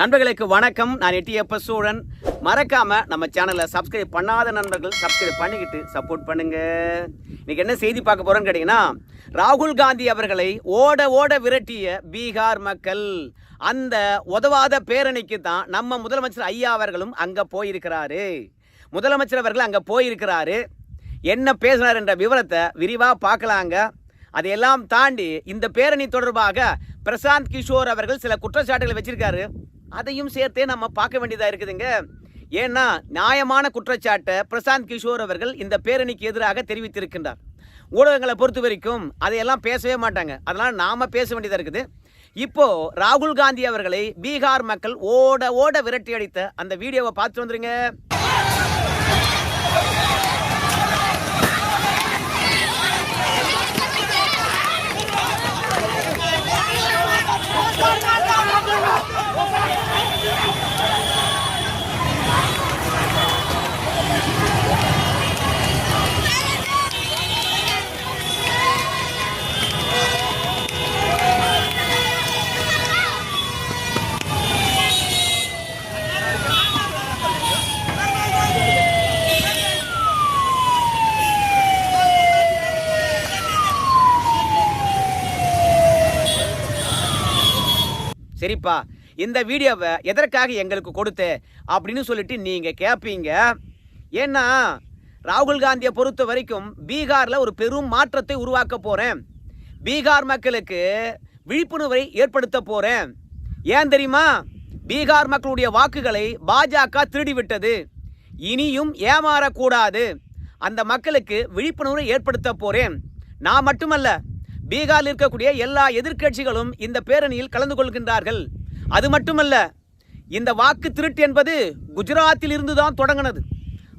நண்பர்களுக்கு வணக்கம். நான் எட்டியப்ப சூழன். மறக்காமல் நம்ம சேனலை சப்ஸ்கிரைப் பண்ணாத நண்பர்கள் சப்ஸ்கிரைப் பண்ணிக்கிட்டு சப்போர்ட் பண்ணுங்கள் இன்றைக்கி என்ன செய்தி பார்க்க போகிறோன்னு கேட்டீங்கன்னா ராகுல் காந்தி அவர்களை ஓட ஓட விரட்டிய பீகார் மக்கள். அந்த உதவாத பேரணிக்கு தான் நம்ம முதலமைச்சர் ஐயா அவர்களும் அங்கே போயிருக்கிறாரு. முதலமைச்சர் அவர்கள் அங்கே போயிருக்கிறாரு. என்ன பேசுனார் என்ற விவரத்தை விரிவாக பார்க்கலாங்க. அதையெல்லாம் தாண்டி இந்த பேரணி தொடர்பாக பிரசாந்த் கிஷோர் அவர்கள் சில குற்றச்சாட்டுகளை வச்சிருக்காரு. அதையும் சேர்த்தே நம்ம பார்க்க வேண்டியதாக இருக்குதுங்க. ஏன்னா நியாயமான குற்றச்சாட்டை பிரசாந்த் கிஷோர் அவர்கள் இந்த பேரணிக்கு எதிராக தெரிவித்திருக்கின்றார். ஊடகங்களை பொறுத்த வரைக்கும் அதையெல்லாம் பேசவே மாட்டாங்க. அதனால் நாம பேச வேண்டியதாக இருக்குது. இப்போ ராகுல் காந்தி அவர்களை பீகார் மக்கள் ஓட ஓட விரட்டி அடித்த அந்த வீடியோவை பார்த்து வந்துருங்க. சரிப்பா இந்த வீடியோவை எதற்காக எங்களுக்கு கொடுத்து அப்படின்னு சொல்லிட்டு நீங்கள் கேட்பீங்க ஏன்னா ராகுல் காந்தியை பொறுத்த வரைக்கும் பீகாரில் ஒரு பெரும் மாற்றத்தை உருவாக்க போகிறேன் பீகார் மக்களுக்கு விழிப்புணர்வை ஏற்படுத்த போகிறேன் ஏன் தெரியுமா? பீகார் மக்களுடைய வாக்குகளை பாஜக திருடிவிட்டது. இனியும் ஏமாறக்கூடாது. அந்த மக்களுக்கு விழிப்புணர்வை ஏற்படுத்த போகிறேன் நான் மட்டுமல்ல பீகாரில் இருக்கக்கூடிய எல்லா எதிர்க்கட்சிகளும் இந்த பேரணியில் கலந்து கொள்கின்றார்கள். அது மட்டுமல்ல இந்த வாக்கு திருட்டு என்பது குஜராத்தில் இருந்து தான் தொடங்கினது.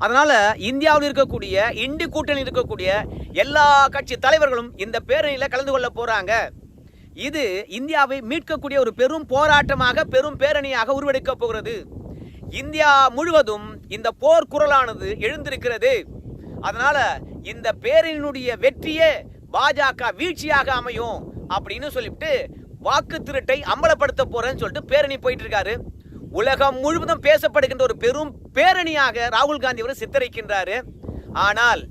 அதனால் இந்தியாவில் இருக்கக்கூடிய இண்டி கூட்டணியில் இருக்கக்கூடிய எல்லா கட்சி தலைவர்களும் இந்த பேரணியில் கலந்து கொள்ள போகிறாங்க இது இந்தியாவை மீட்கக்கூடிய ஒரு பெரும் போராட்டமாக பெரும் பேரணியாக உருவெடுக்கப் போகிறது. இந்தியா முழுவதும் இந்த போர் குரலானது எழுந்திருக்கிறது. அதனால் இந்த பேரணியினுடைய வெற்றியே பாஜக வீழ்ச்சியாக அமையும் அப்படின்னு சொல்லிவிட்டு வாக்கு திருட்டை அம்பலப்படுத்த போறேன்னு சொல்லிட்டு பேரணி போயிட்டு இருக்காரு உலகம் முழுவதும் பேசப்படுகின்ற ஒரு பெரும் பேரணியாக ராகுல் காந்தி அவர் சித்தரிக்கின்றாரு. ஆனால்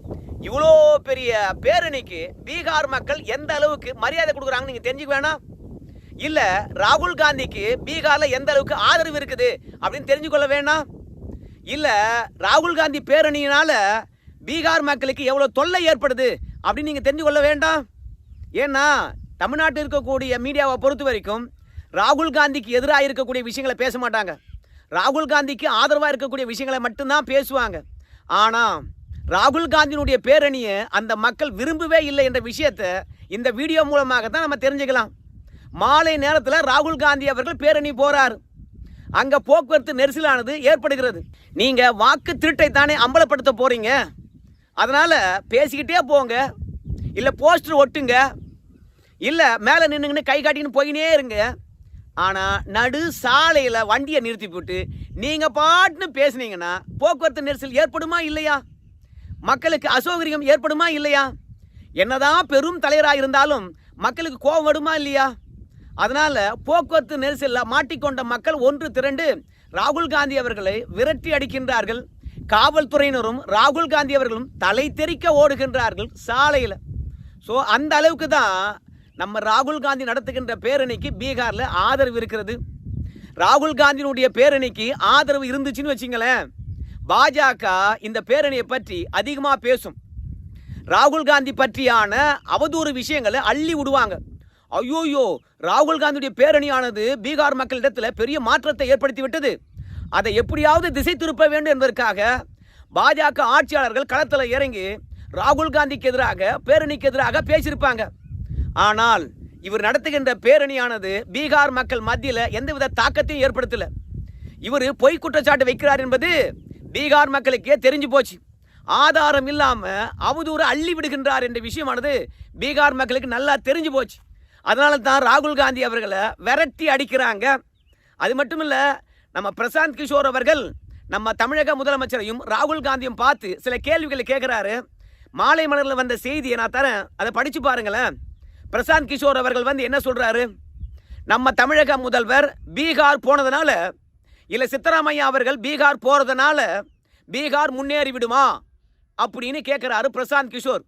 இவ்வளோ பெரிய பேரணிக்கு பீகார் மக்கள் எந்த அளவுக்கு மரியாதை கொடுக்குறாங்கன்னு நீங்க தெரிஞ்சுக்க வேணாம். இல்ல ராகுல் காந்திக்கு பீகார்ல எந்த அளவுக்கு ஆதரவு இருக்குது அப்படின்னு தெரிஞ்சுக்கொள்ள வேணாம். இல்ல ராகுல் காந்தி பேரணியினால பீகார் மக்களுக்கு எவ்வளவு தொல்லை ஏற்படுது அப்படின்னு நீங்கள் தெரிஞ்சு கொள்ள வேண்டாம். ஏன்னா தமிழ்நாட்டில் இருக்கக்கூடிய மீடியாவை பொறுத்த வரைக்கும் ராகுல் காந்திக்கு எதிராக இருக்கக்கூடிய விஷயங்களை பேச மாட்டாங்க. ராகுல் காந்திக்கு ஆதரவாக இருக்கக்கூடிய விஷயங்களை மட்டும்தான் பேசுவாங்க. ஆனால் ராகுல் காந்தியினுடைய பேரணியை அந்த மக்கள் விரும்பவே இல்லை என்ற விஷயத்தை இந்த வீடியோ மூலமாக தான் நம்ம தெரிஞ்சுக்கலாம். மாலை நேரத்தில் ராகுல் காந்தி அவர்கள் பேரணி போகிறார் அங்கே போக்குவரத்து நெரிசலானது ஏற்படுகிறது. நீங்கள் வாக்கு திருட்டை தானே அம்பலப்படுத்த போகிறீங்க அதனால் பேசிக்கிட்டே போங்க. இல்லை போஸ்டர் ஒட்டுங்க. இல்லை மேலே நின்றுங்கன்னு கை காட்டின்னு போயினே இருங்க. ஆனால் நடு சாலையில் வண்டியை நிறுத்தி போட்டு நீங்கள் பாட்டுன்னு பேசுனீங்கன்னா போக்குவரத்து நெரிசல் ஏற்படுமா இல்லையா? மக்களுக்கு அசௌகரியம் ஏற்படுமா இல்லையா? என்னதான் பெரும் தலைவராக இருந்தாலும் மக்களுக்கு கோபம் வருமா இல்லையா? அதனால் போக்குவரத்து நெரிசலில் மாட்டிக்கொண்ட மக்கள் ஒன்று திரண்டு ராகுல் காந்தி அவர்களை விரட்டி அடிக்கின்றார்கள். காவல்துறையினரும் ராகுல் காந்தி அவர்களும் தலை தெறிக்க ஓடுகின்றார்கள் சாலையில். ஸோ அந்த அளவுக்கு தான் நம்ம ராகுல் காந்தி நடத்துகின்ற பேரணிக்கு பீகாரில் ஆதரவு இருக்கிறது. ராகுல் காந்தியினுடைய பேரணிக்கு ஆதரவு இருந்துச்சுன்னு வச்சுங்களேன் பாஜக இந்த பேரணியை பற்றி அதிகமாக பேசும். ராகுல் காந்தி பற்றியான அவதூறு விஷயங்களை அள்ளி விடுவாங்க. ஐயோயோ ராகுல் காந்தியுடைய பேரணியானது பீகார் மக்களிடத்தில் பெரிய மாற்றத்தை ஏற்படுத்தி விட்டது. அதை எப்படியாவது திசை திருப்ப வேண்டும் என்பதற்காக பாஜக ஆட்சியாளர்கள் களத்தில் இறங்கி ராகுல் காந்திக்கு எதிராக பேரணிக்கு எதிராக பேசியிருப்பாங்க. ஆனால் இவர் நடத்துகின்ற பேரணியானது பீகார் மக்கள் மத்தியில் எந்தவித தாக்கத்தையும் ஏற்படுத்தல. இவர் பொய் குற்றச்சாட்டு வைக்கிறார் என்பது பீகார் மக்களுக்கே தெரிஞ்சு போச்சு. ஆதாரம் இல்லாம அவதூறு அள்ளி விடுகின்றார் என்ற விஷயமானது பீகார் மக்களுக்கு நல்லா தெரிஞ்சு போச்சு. அதனால தான் ராகுல் காந்தி அவர்களை விரட்டி அடிக்கிறாங்க. அது மட்டும் இல்லை நம்ம பிரசாந்த் கிஷோர் அவர்கள் நம்ம தமிழக முதலமைச்சரையும் ராகுல் காந்தியும் பார்த்து சில கேள்விகளை கேட்குறாரு. மாலை மலரில் வந்த செய்தியை நான் தரேன். அதை படித்து பாருங்களேன். பிரசாந்த் கிஷோர் அவர்கள் வந்து என்ன சொல்கிறாரு நம்ம தமிழக முதல்வர் பீகார் போனதுனால இல்லை சித்தராமையா அவர்கள் பீகார் போகிறதுனால பீகார் முன்னேறி விடுமா? அப்படின்னு கேட்குறாரு பிரசாந்த் கிஷோர்.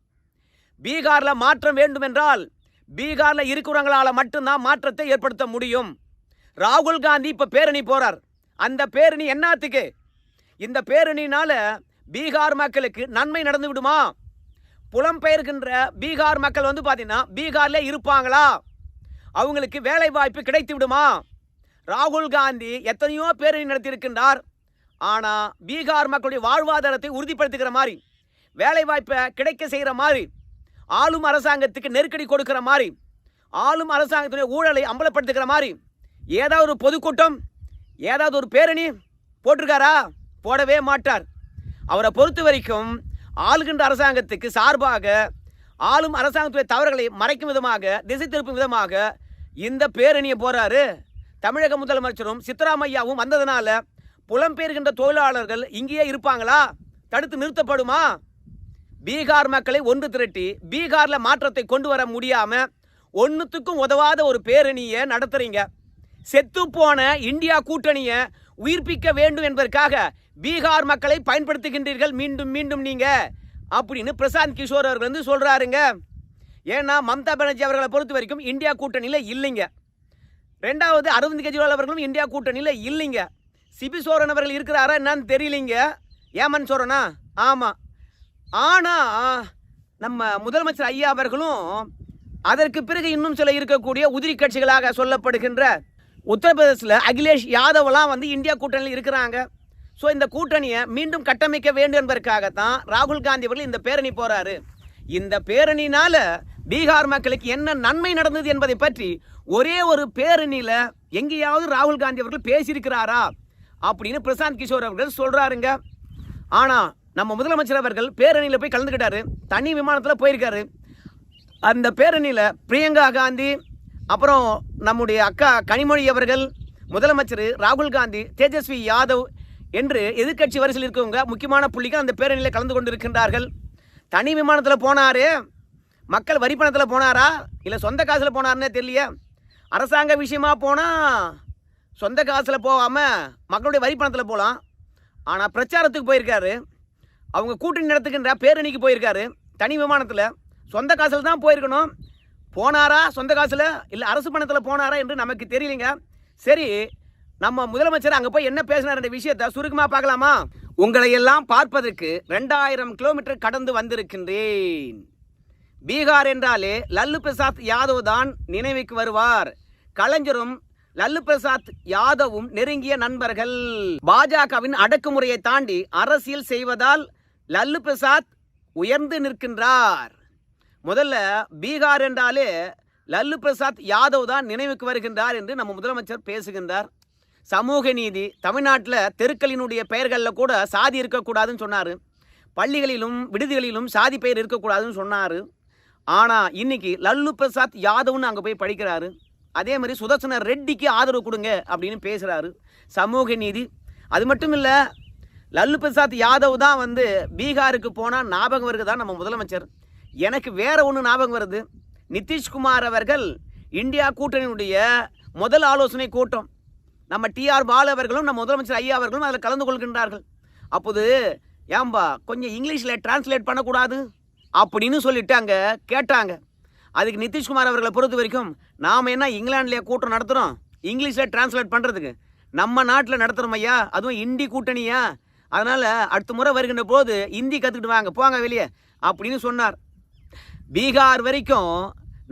பீகாரில் மாற்றம் வேண்டும் என்றால் பீகாரில் இருக்கிறவங்களால் மட்டும்தான் மாற்றத்தை ஏற்படுத்த முடியும். ராகுல் காந்தி இப்போ பேரணி போகிறார் அந்த பேரணி என்னத்துக்கு? இந்த பேரணினால பீகார் மக்களுக்கு நன்மை நடந்து விடுமா? புலம்பெயர்கின்ற பீகார் மக்கள் வந்து பார்த்தீங்கன்னா பீகாரில் இருப்பாங்களா? அவங்களுக்கு வேலை வாய்ப்பு கிடைத்து விடுமா? ராகுல் காந்தி எத்தனையோ பேரணி நடத்தியிருக்கின்றார். ஆனால் பீகார் மக்களுடைய வாழ்வாதாரத்தை உறுதிப்படுத்துகிற மாதிரி வேலை வாய்ப்பை கிடைக்க செய்கிற மாதிரி ஆளும் அரசாங்கத்துக்கு நெருக்கடி கொடுக்கிற மாதிரி ஆளும் அரசாங்கத்துடைய ஊழலை அம்பலப்படுத்துகிற மாதிரி ஏதாவது ஒரு பொதுக்கூட்டம் ஏதாவது ஒரு பேரணி போட்டிருக்காரா? போடவே மாட்டார். அவரை பொறுத்த வரைக்கும் ஆளுகின்ற அரசாங்கத்துக்கு சார்பாக ஆளும் அரசாங்கத்துடைய தவறுகளை மறைக்கும் விதமாக திசை திருப்பும் விதமாக இந்த பேரணியை போகிறாரு தமிழக முதலமைச்சரும் சித்தராமையாவும் வந்ததுனால புலம்பெயர்கின்ற தொழிலாளர்கள் இங்கேயே இருப்பாங்களா? தடுத்து நிறுத்தப்படுமா? பீகார் மக்களை ஒன்று திரட்டி பீகாரில் மாற்றத்தை கொண்டு வர முடியாமல் ஒன்றுத்துக்கும் உதவாத ஒரு பேரணியை நடத்துகிறீங்க செத்துப்போன இந்தியா கூட்டணியை உயிர்ப்பிக்க வேண்டும் என்பதற்காக பீகார் மக்களை பயன்படுத்துகின்றீர்கள். மீண்டும் மீண்டும் நீங்கள் அப்படின்னு பிரசாந்த் கிஷோர் அவர்கள் வந்து சொல்கிறாருங்க ஏன்னா மம்தா பானர்ஜி அவர்களை பொறுத்த வரைக்கும் இந்தியா கூட்டணியில் இல்லைங்க. ரெண்டாவது அரவிந்த் கெஜ்ரிவால் அவர்களும் இந்தியா கூட்டணியில் இல்லைங்க. சிபி சோரன் அவர்கள் இருக்கிறாரா என்னன்னு தெரியலிங்க. ஏமன் சோரனா? ஆமாம் ஆனால் நம்ம முதலமைச்சர் ஐயா அவர்களும் அதற்கு பிறகு இன்னும் சில இருக்கக்கூடிய உதிரி கட்சிகளாக சொல்லப்படுகின்ற உத்தரப்பிரதேசில் அகிலேஷ் யாதவ்லாம் வந்து இந்தியா கூட்டணியில் இருக்கிறாங்க. ஸோ இந்த கூட்டணியை மீண்டும் கட்டமைக்க வேண்டும் என்பதற்காகத்தான் ராகுல் காந்தி அவர்கள் இந்த பேரணி போகிறாரு இந்த பேரணினால பீகார் மக்களுக்கு என்ன நன்மை நடந்தது என்பதை பற்றி ஒரே ஒரு பேரணியில் எங்கேயாவது ராகுல் காந்தி அவர்கள் பேசியிருக்கிறாரா அப்படின்னு பிரசாந்த் கிஷோர் அவர்கள் சொல்கிறாருங்க ஆனால் நம்ம முதலமைச்சர் அவர்கள் பேரணியில் போய் கலந்துக்கிட்டாரு. தனி விமானத்தில் போயிருக்காரு. அந்த பேரணியில் பிரியங்கா காந்தி அப்புறம் நம்முடைய அக்கா கனிமொழி அவர்கள் முதலமைச்சர் ராகுல் காந்தி தேஜஸ்வி யாதவ் என்று எதிர்க்கட்சி வரிசையில் இருக்கவங்க முக்கியமான புள்ளிகள் அந்த பேரணியில் கலந்து கொண்டிருக்கின்றார்கள். தனி விமானத்தில் போனார். மக்கள் வரி பணத்தில் போனாரா? இல்லை சொந்த காசில் போனாருன்னே தெரியலையே அரசாங்க விஷயமா போனால் சொந்த காசில் போகாமல் மக்களுடைய வரி பணத்தில் போகலாம் ஆனால் பிரச்சாரத்துக்கு போயிருக்காரு. அவங்க கூட்டணி நடத்துகின்ற பேரணிக்கு போயிருக்காரு. தனி விமானத்தில். சொந்த காசில் தான் போயிருக்கணும். போனாரா சொந்த காசில்? இல்லை அரசு பணத்தில் போனாரா என்று நமக்கு தெரியலைங்க. சரி நம்ம முதலமைச்சர் அங்கே போய் என்ன பேசினார் என்ற விஷயத்தை சுருக்கமாக பார்க்கலாமா? உங்களை எல்லாம் பார்ப்பதற்கு ரெண்டாயிரம் கிலோமீட்டர் கடந்து வந்திருக்கின்றேன். பீகார் என்றாலே லல்லு பிரசாத் யாதவ் தான் நினைவுக்கு வருவார். கலைஞரும் லல்லு பிரசாத் யாதவும் நெருங்கிய நண்பர்கள். பாஜகவின் அடக்குமுறையை தாண்டி அரசியல் செய்வதால் லல்லு பிரசாத் உயர்ந்து நிற்கின்றார். முதல்ல பீகார் என்றாலே லல்லு பிரசாத் யாதவ் தான் நினைவுக்கு வருகின்றார் என்று நம்ம முதலமைச்சர் பேசுகின்றார். சமூக நீதி தமிழ்நாட்டில் தெருக்களினுடைய பெயர்களில் கூட சாதி இருக்கக்கூடாதுன்னு சொன்னார். பள்ளிகளிலும் விடுதிகளிலும் சாதி பெயர் இருக்கக்கூடாதுன்னு சொன்னார். ஆனால் இன்னைக்கு லல்லு பிரசாத் யாதவ்னு அங்கே போய் படிக்கிறாரு. அதே மாதிரி சுதர்சன ரெட்டிக்கு ஆதரவு கொடுங்க அப்படின்னு பேசுகிறாரு சமூக நீதி அது மட்டும் இல்லை லல்லு பிரசாத் யாதவ் தான் வந்து பீகாருக்கு போனால் ஞாபகம் வருது தான் நம்ம முதலமைச்சர். எனக்கு வேற ஒன்று ஞாபகம் வருது. நிதிஷ்குமார் அவர்கள் இந்தியா கூட்டணியினுடைய முதல் ஆலோசனை கூட்டம். நம்ம டிஆர் பாலு அவர்களும் நம்ம முதலமைச்சர் ஐயா அவர்களும் அதில் கலந்து கொள்கின்றார்கள். அப்போது ஏம்பா கொஞ்சம் இங்கிலீஷில் டிரான்ஸ்லேட் பண்ணக்கூடாது? அப்படின்னு சொல்லிட்டு அங்கே கேட்டாங்க. அதுக்கு நிதிஷ்குமார் அவர்களை பொறுத்த வரைக்கும் நாம் என்ன இங்கிலாந்துலேயே கூட்டம் நடத்துகிறோம் இங்கிலீஷில் டிரான்ஸ்லேட் பண்ணுறதுக்கு நம்ம நாட்டில் நடத்துகிறோம் ஐயா. அதுவும் இந்தி கூட்டணியா? அதனால் அடுத்த முறை வருகின்ற போது இந்தி கற்றுக்கிட்டு வாங்க போங்க வெளியே அப்படின்னு சொன்னார். பீகார் வரைக்கும்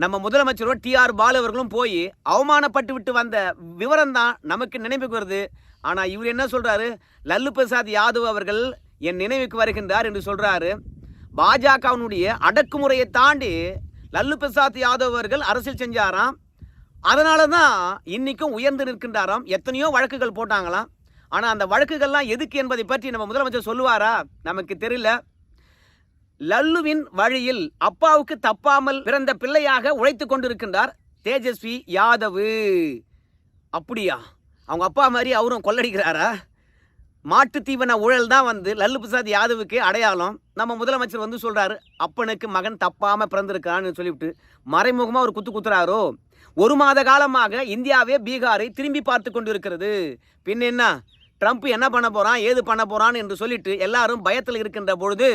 நம்ம முதலமைச்சரும் டிஆர் பாலு அவர்களும் போய் அவமானப்பட்டு விட்டு வந்த விவரம் தான் நமக்கு நினைவுக்கு வருது. ஆனால் இவர் என்ன சொல்கிறாரு லல்லு பிரசாத் யாதவ் அவர்கள் என் நினைவுக்கு வருகின்றார் என்று சொல்கிறாரு பாஜகவினுடைய அடக்குமுறையை தாண்டி லல்லு பிரசாத் யாதவ் அவர்கள் அரசியல் செஞ்சாராம். அதனால தான் இன்னைக்கும் உயர்ந்து நிற்கின்றாராம். எத்தனையோ வழக்குகள் போட்டாங்களாம். ஆனால் அந்த வழக்குகள்லாம் எதுக்கு என்பதை பற்றி நம்ம முதலமைச்சர் சொல்லுவாரா? நமக்கு தெரியல. லல்லுவின் வழியில் அப்பாவுக்கு தப்பாமல் பிறந்த பிள்ளையாக உழைத்து கொண்டிருக்கின்றார் தேஜஸ்வி யாதவ். அப்படியா? அவங்க அப்பா மாதிரி அவரும் கொள்ளடிக்கிறாரா? மாட்டு தீவன ஊழல் தான் வந்து லல்லு பிரசாத் யாதவுக்கு அடையாளம். நம்ம முதலமைச்சர் வந்து சொல்கிறாரு அப்பனுக்கு மகன் தப்பாமல் பிறந்திருக்கான்னு சொல்லிவிட்டு மறைமுகமாக ஒரு குத்து குத்துறாரோ? ஒரு மாத காலமாக இந்தியாவே பீகாரை திரும்பி பார்த்து கொண்டு இருக்கிறது பின் என்ன? ட்ரம்ப் என்ன பண்ண போகிறான் ஏது பண்ண போகிறான்னு என்று சொல்லிட்டு எல்லாரும் பயத்தில் இருக்கின்ற பொழுது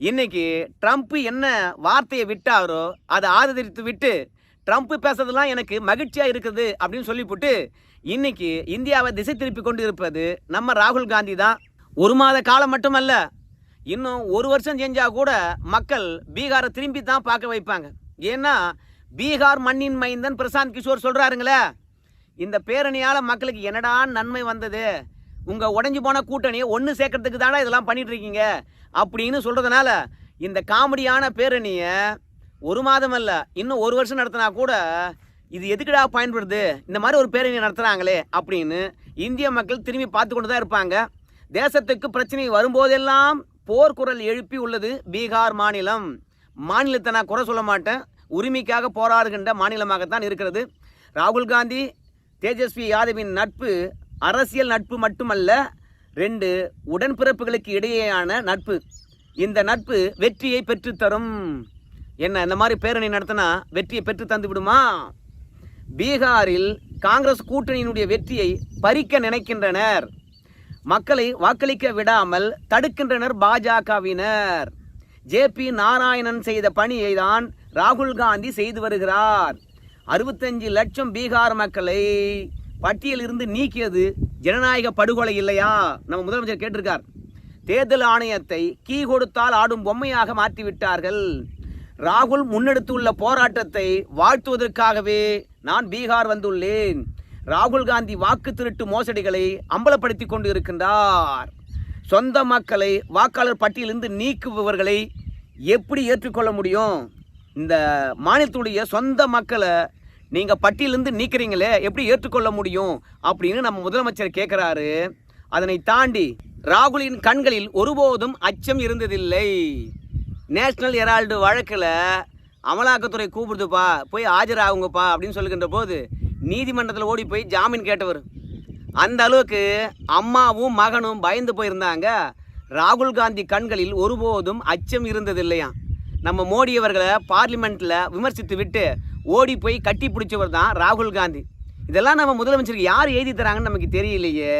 இன்னைக்கு ட்ரம்ப் என்ன வார்த்தையை விட்டாரோ அதை ஆதரித்து விட்டு ட்ரம்ப் பேசுறதுலாம் எனக்கு மகிழ்ச்சியாக இருக்குது அப்படின்னு சொல்லிவிட்டு இன்னைக்கு இந்தியாவை திசை திருப்பி கொண்டு இருப்பது நம்ம ராகுல் காந்தி தான். ஒரு மாத காலம் மட்டுமல்ல இன்னும் ஒரு வருஷம் செஞ்சால் கூட மக்கள் பீகாரை திரும்பி தான் பார்க்க வைப்பாங்க. ஏன்னா பீகார் மண்ணின் மைந்தன் பிரசாந்த் கிஷோர் சொல்கிறாருங்களே இந்த பேரணியால் மக்களுக்கு என்னடா நன்மை வந்தது? உங்கள் உடஞ்சி போன கூட்டணியை ஒன்று சேர்க்கறதுக்கு தானே இதெல்லாம் பண்ணிகிட்ருக்கீங்க அப்படின்னு சொல்கிறதுனால இந்த காமெடியான பேரணியை ஒரு மாதம் அல்ல இன்னும் ஒரு வருஷம் நடத்தினா கூட இது எதுக்குடா பயன்படுது? இந்த மாதிரி ஒரு பேரணி நடத்துகிறாங்களே அப்படின்னு இந்திய மக்கள் திரும்பி பார்த்து கொண்டு தான் இருப்பாங்க. தேசத்துக்கு பிரச்சனை வரும்போதெல்லாம் போர்க்குரல் எழுப்பி உள்ளது பீகார் மாநிலம். மாநிலத்தை நான் குறை சொல்ல மாட்டேன். உரிமைக்காக போராடுகின்ற மாநிலமாகத்தான் இருக்கிறது. ராகுல் காந்தி தேஜஸ்வி யாதவின் நட்பு அரசியல் நட்பு மட்டுமல்ல ரெண்டு உடன்பிறப்புகளுக்கு இடையேயான நட்பு. இந்த நட்பு வெற்றியை பெற்றுத்தரும். என்ன இந்த மாதிரி பேரணி நடத்தினா வெற்றியை பெற்று தந்து விடுமா? பீகாரில் காங்கிரஸ் கூட்டணியினுடைய வெற்றியை பறிக்க நினைக்கின்றனர். மக்களை வாக்களிக்க விடாமல் தடுக்கின்றனர் பாஜகவினர். ஜே பி நாராயணன் செய்த பணியை தான் ராகுல் காந்தி செய்து வருகிறார். அறுபத்தஞ்சு லட்சம் பீகார் மக்களை பட்டியலிருந்து நீக்கியது ஜனநாயக படுகொலை இல்லையா? நம்ம முதலமைச்சர் கேட்டிருக்கார். தேர்தல் ஆணையத்தை கீ கொடுத்தால் ஆடும் பொம்மையாக மாற்றிவிட்டார்கள். ராகுல் முன்னெடுத்துள்ள போராட்டத்தை வாழ்த்துவதற்காகவே நான் பீகார் வந்துள்ளேன். ராகுல் காந்தி வாக்கு திருட்டு மோசடிகளை அம்பலப்படுத்தி கொண்டு இருக்கின்றார் சொந்த மக்களை வாக்காளர் பட்டியலிருந்து நீக்குபவர்களை எப்படி ஏற்றுக்கொள்ள முடியும்? இந்த மாநிலத்துடைய சொந்த மக்களை நீங்கள் பட்டியலிருந்து நீக்கிறீங்களே எப்படி ஏற்றுக்கொள்ள முடியும் அப்படின்னு நம்ம முதலமைச்சர் கேட்குறாரு அதனை தாண்டி ராகுலின் கண்களில் ஒருபோதும் அச்சம் இருந்ததில்லை. நேஷனல் ஹெரால்டு வழக்கில் அமலாக்கத்துறை கூப்பிடுதுப்பா போய் ஆஜராகுங்கப்பா அப்படின்னு சொல்லுகின்ற போது நீதிமன்றத்தில் ஓடி போய் ஜாமீன் கேட்டவர். அந்த அளவுக்கு அம்மாவும் மகனும் பயந்து போயிருந்தாங்க. ராகுல் காந்தி கண்களில் ஒருபோதும் அச்சம் இருந்ததில்லையாம். நம்ம மோடி அவர்களை பார்லிமெண்ட்டில் விமர்சித்து விட்டு ஓடி போய் கட்டி பிடிச்சவர் தான் ராகுல் காந்தி. இதெல்லாம் நம்ம முதலமைச்சருக்கு யார் எழுதி தராங்கன்னு நமக்கு தெரியலையே.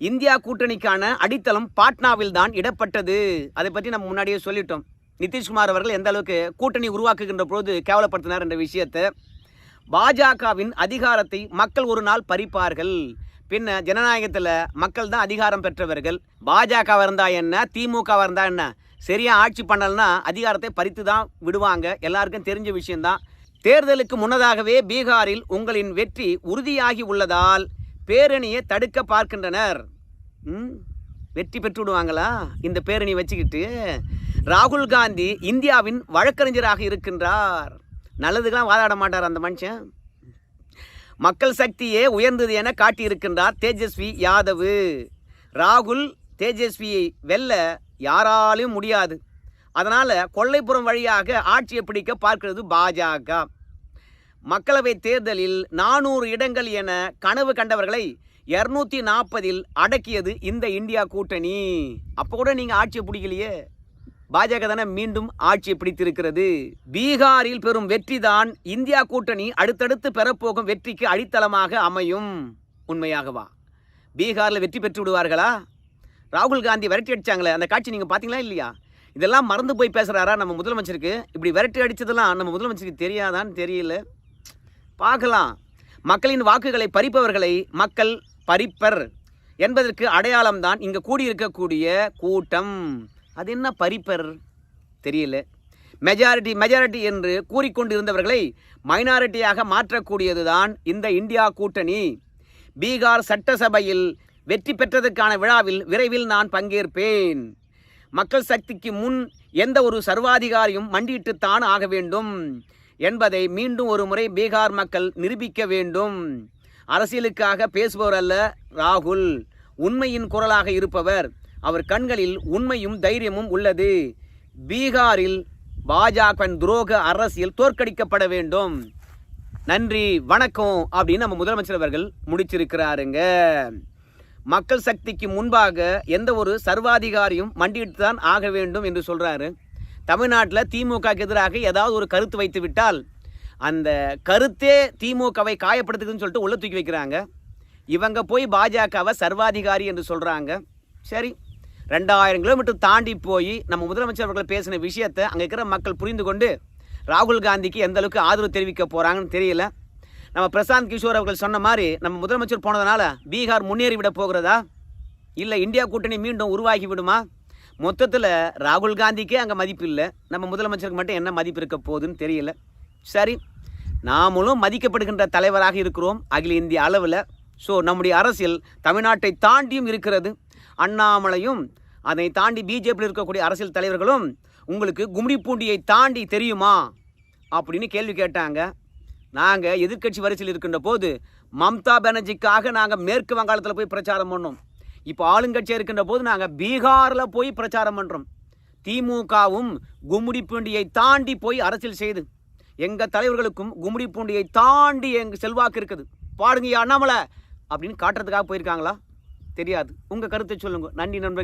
இந்தியா கூட்டணிக்கான அடித்தளம் பாட்னாவில் தான் இடப்பட்டது. அதை பற்றி நம்ம முன்னாடியே சொல்லிட்டோம். நிதிஷ்குமார் அவர்கள் எந்த அளவுக்கு கூட்டணி உருவாக்குகின்ற பொழுது கேவலப்படுத்தினார் என்ற விஷயத்தை. பாஜகவின் அதிகாரத்தை மக்கள் ஒரு நாள் பறிப்பார்கள். பின்ன ஜனநாயகத்தில் மக்கள் தான் அதிகாரம் பெற்றவர்கள். பாஜக இருந்தா என்ன? திமுக இருந்தா என்ன? சரியாக ஆட்சி பண்ணலன்னா அதிகாரத்தை பறித்து தான் விடுவாங்க. எல்லாருக்கும் தெரிஞ்ச விஷயந்தான் தேர்தலுக்கு முன்னதாகவே பீகாரில் உங்களின் வெற்றி உறுதியாகி உள்ளதால் பேரணியை தடுக்க பார்க்கின்றனர். ம், வெற்றி பெற்று விடுவாங்களா இந்த பேரணி வச்சுக்கிட்டு ராகுல் காந்தி இந்தியாவின் வழக்கறிஞராக இருக்கின்றார். நல்லதுக்கெல்லாம் வாதாட மாட்டார் அந்த மனுஷன். மக்கள் சக்தியே உயர்ந்தது என காட்டியிருக்கின்றார் தேஜஸ்வி யாதவ். ராகுல் தேஜஸ்வியை வெல்ல யாராலையும் முடியாது. அதனால் கொல்லைப்புறம் வழியாக ஆட்சியை பிடிக்க பார்க்கிறது பாஜக. மக்களவை தேர்தலில் நானூறு இடங்கள் என கனவு கண்டவர்களை இரநூத்தி நாற்பதில் அடக்கியது இந்த இந்தியா கூட்டணி. அப்போ கூட நீங்கள் ஆட்சியை பிடிக்கலையே. பாஜக தானே மீண்டும் ஆட்சியை பிடித்திருக்கிறது. பீகாரில் பெறும் வெற்றி தான் இந்தியா கூட்டணி அடுத்தடுத்து பெறப்போகும் வெற்றிக்கு அடித்தளமாக அமையும். உண்மையாகவா? பீகாரில் வெற்றி பெற்று விடுவார்களா? ராகுல் காந்தி விரட்டி அடிச்சாங்களே அந்த காட்சி நீங்கள் பார்த்தீங்களா இல்லையா? இதெல்லாம் மறந்து போய் பேசுகிறாரா நம்ம முதலமைச்சருக்கு? இப்படி விரட்டி அடித்ததெல்லாம் நம்ம முதலமைச்சருக்கு தெரியாதான்னு தெரியல. பார்க்கலாம். மக்களின் வாக்குகளை பறிப்பவர்களை மக்கள் பறிப்பர் என்பதற்கு அடையாளம்தான் இங்கே கூடியிருக்கக்கூடிய கூட்டம். அது என்ன பறிப்பர்? தெரியல. மெஜாரிட்டி மெஜாரிட்டி என்று கூறிக்கொண்டிருந்தவர்களை மைனாரிட்டியாக மாற்றக்கூடியதுதான் இந்த இந்தியா கூட்டணி. பீகார் சட்டசபையில் வெற்றி பெற்றதற்கான விழாவில் விரைவில் நான் பங்கேற்பேன். மக்கள் சக்திக்கு முன் எந்த ஒரு சர்வாதிகாரியும் மண்டியிட்டுத்தான் ஆக வேண்டும். என்பதை மீண்டும் ஒரு முறை பீகார் மக்கள் நிரூபிக்க வேண்டும். அரசியலுக்காக பேசுபவர் அல்ல ராகுல். உண்மையின் குரலாக இருப்பவர். அவர் கண்களில் உண்மையும் தைரியமும் உள்ளது. பீகாரில் பாஜகவின் துரோக அரசியல் தோற்கடிக்கப்பட வேண்டும். நன்றி வணக்கம் அப்படின்னு நம்ம முதலமைச்சர் அவர்கள் முடிச்சிருக்கிறாருங்க. மக்கள் சக்திக்கு முன்பாக எந்த ஒரு சர்வாதிகாரியும் மண்டியிட்டு தான் ஆக வேண்டும் என்று சொல்கிறாரு தமிழ்நாட்டில் திமுகக்கு எதிராக ஏதாவது ஒரு கருத்து வைத்து விட்டால் அந்த கருத்தே திமுகவை காயப்படுத்துதுன்னு சொல்லிட்டு உள்ள தூக்கி வைக்கிறாங்க. இவங்க போய் பாஜகவை சர்வாதிகாரி என்று சொல்கிறாங்க சரி ரெண்டாயிரம் கிலோமீட்டர் தாண்டி போய் நம்ம முதலமைச்சர் அவர்கள் பேசின விஷயத்தை அங்கே இருக்கிற மக்கள் புரிந்து கொண்டு ராகுல் காந்திக்கு எந்த அளவுக்கு ஆதரவு தெரிவிக்க போகிறாங்கன்னு தெரியல. நம்ம பிரசாந்த் கிஷோர் அவர்கள் சொன்ன மாதிரி நம்ம முதலமைச்சர் போனதுனால பீகார் முன்னேறி விட போகிறதா? இல்லை இந்தியா கூட்டணி மீண்டும் உருவாகி விடுமா? மொத்தத்தில் ராகுல் காந்திக்கே அங்கே மதிப்பு இல்லை. நம்ம முதலமைச்சருக்கு மட்டும் என்ன மதிப்பு இருக்க போகுதுன்னு தெரியல. சரி நாமளும் மதிக்கப்படுகின்ற தலைவராக இருக்கிறோம் அகில இந்திய அளவில். ஸோ நம்முடைய அரசியல் தமிழ்நாட்டை தாண்டியும் இருக்கிறது. அண்ணாமலையும் அதை தாண்டி பிஜேபியில் இருக்கக்கூடிய அரசியல் தலைவர்களும் உங்களுக்கு கும்மிடிப்பூண்டியை தாண்டி தெரியுமா அப்படின்னு கேள்வி கேட்டாங்க. நாங்கள் எதிர்க்கட்சி வரிசையில் இருக்கின்ற போது மம்தா பானர்ஜிக்காக நாங்கள் மேற்கு வங்காளத்தில் போய் பிரச்சாரம் பண்ணோம். இப்போ ஆளுங்கட்சியாக இருக்கின்ற போது நாங்கள் பீகாரில் போய் பிரச்சாரம் பண்ணுறோம் திமுகவும் கும்முடிப்பூண்டியை தாண்டி போய் அரசியல் செய்து. எங்கள் தலைவர்களுக்கும் கும்முடிப்பூண்டியை தாண்டி எங்கள் செல்வாக்கு இருக்குது. பாடுங்க அண்ணாமலை! அப்படின்னு காட்டுறதுக்காக போயிருக்காங்களா? தெரியாது. உங்கள் கருத்தை சொல்லுங்கள் நன்றி நண்பர்கள்.